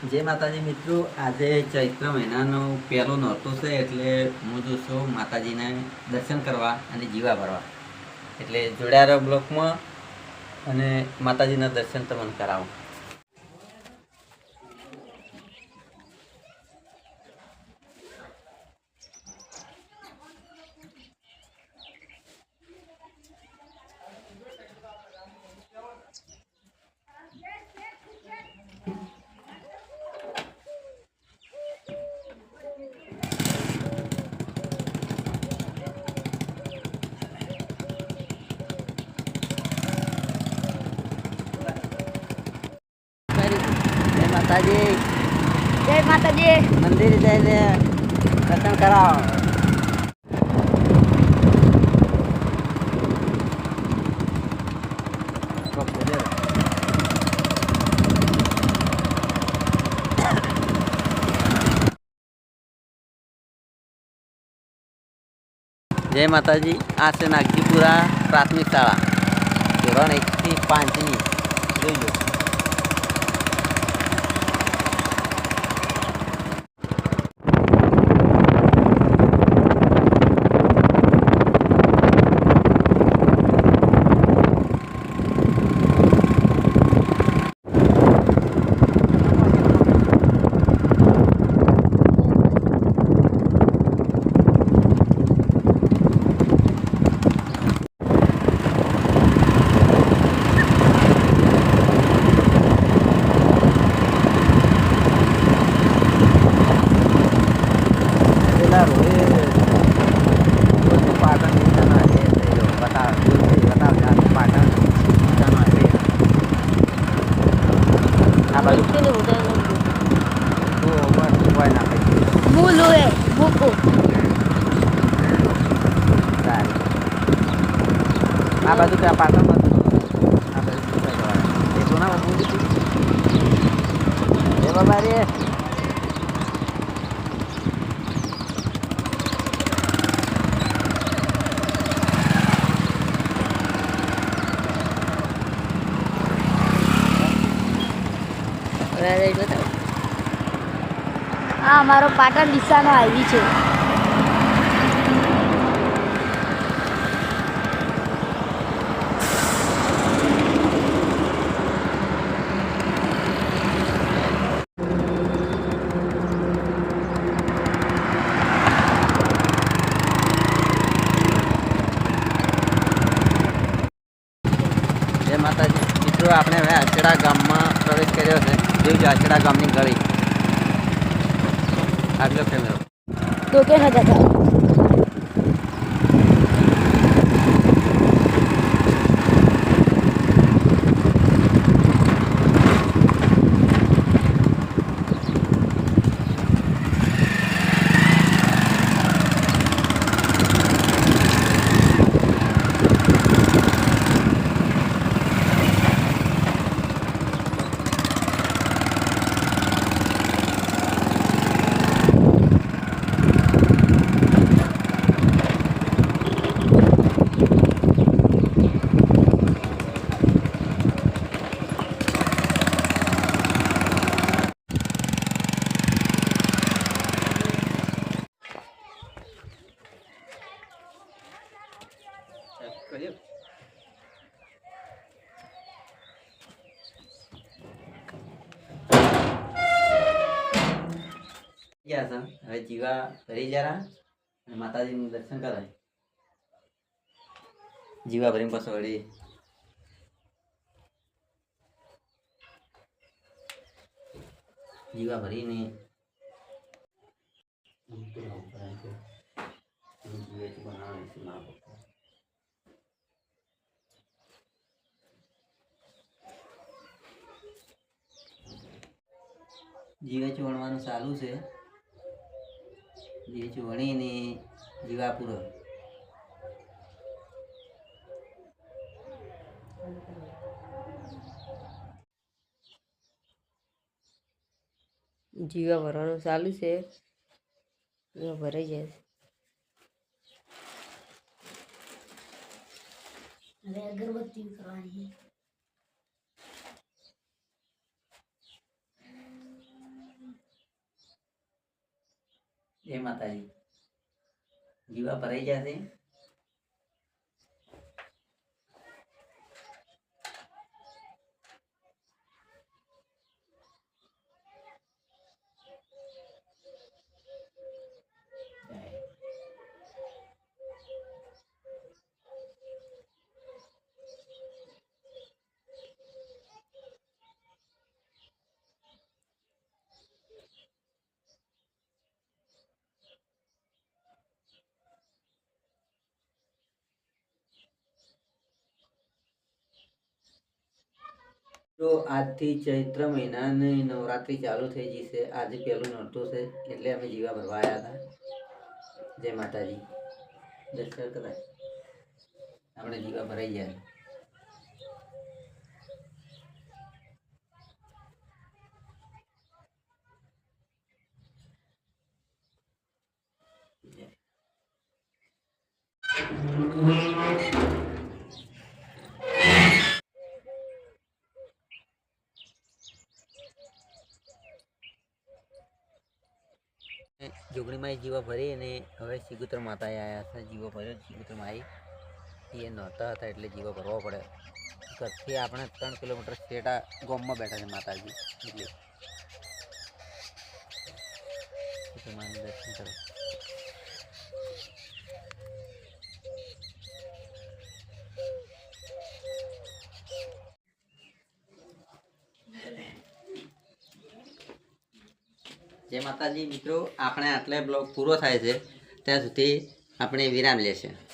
જય માતાજી મિત્રો, આજે ચૈત્ર મહિનાનો પહેલો નહોતો છે એટલે હું જો છું માતાજીને દર્શન કરવા અને જીવા ભરવા. એટલે જોડાયા બ્લોકમાં અને માતાજીના દર્શન તમને કરાવું જય માતાજી. જય માતાજી. મંદિર જઈને દર્શન કરાવો. જય માતાજી. આ છે નાગજીપુરા પ્રાથમિક શાળા. ધોરણ એકથી પાંચની. જોઈ લો પેલા રોએ બધું પાટણ વિસ્તારનો હાઈવે છે જો બતાવ બતાવ પાટણ વિસ્તારનો હાઈવે આ બાજુ તું ઉપર કોઈ ના પછી મુલુ એ મુકુ સારું આ બાજુ ત્યાં પાટણમાં આ બાજુ એ રે. આ અમારો પાટણ ડીસાનો હાઈવી છે જય માતાજી મિત્રો, આપણે હવે આચડા ગામમાં પ્રવેશ કર્યો છે. જોઈજો આચડા ગામની ગળી આગલો કેમેરો. તો કે હતા ગયા છે હવે જીવા ભરી જરા અને માતાજીનું દર્શન કરાય. જીવા ભરીને પાછો વળી. જીવા ભરીને બનાવે છે મા પપ્પા જીવે વણવાનું ચાલુ છે. જીવે વણીને જીવા પૂરો જીવા ભરવાનું ચાલુ છે. જીવા ભરાઈ જાય હવે અગરબત્તી કરવાની. જય માતાજી? જીવા ભરાઈ ગયા તો આજથી ચૈત્ર મહિનાની નવરાત્રી ચાલુ થઈ છે. આજે પહેલું નડતું છે એટલે અમે જીવા ભરવા આવ્યા હતા. જય માતાજી. દર્શન કદાચ આપણે જીવા ભરાઈ ગયા. જોગણીમાં જીવા ભરી અને હવે સિગુત્ર માતાએ આવ્યા હતા. જીવો ભર્યો શ્રીગુત્ર માઈ એ નહોતા હતા એટલે જીવો ભરવો પડે ઘરથી આપણે ત્રણ કિલોમીટર સ્ટેટા ગોમમાં બેઠા છે માતાજી. એટલે. દર્શન કરો જય માતાજી મિત્રો આપણે આટલે બ્લોગ પૂરો થાય છે. ત્યાં સુધી આપણે વિરામ લેશે.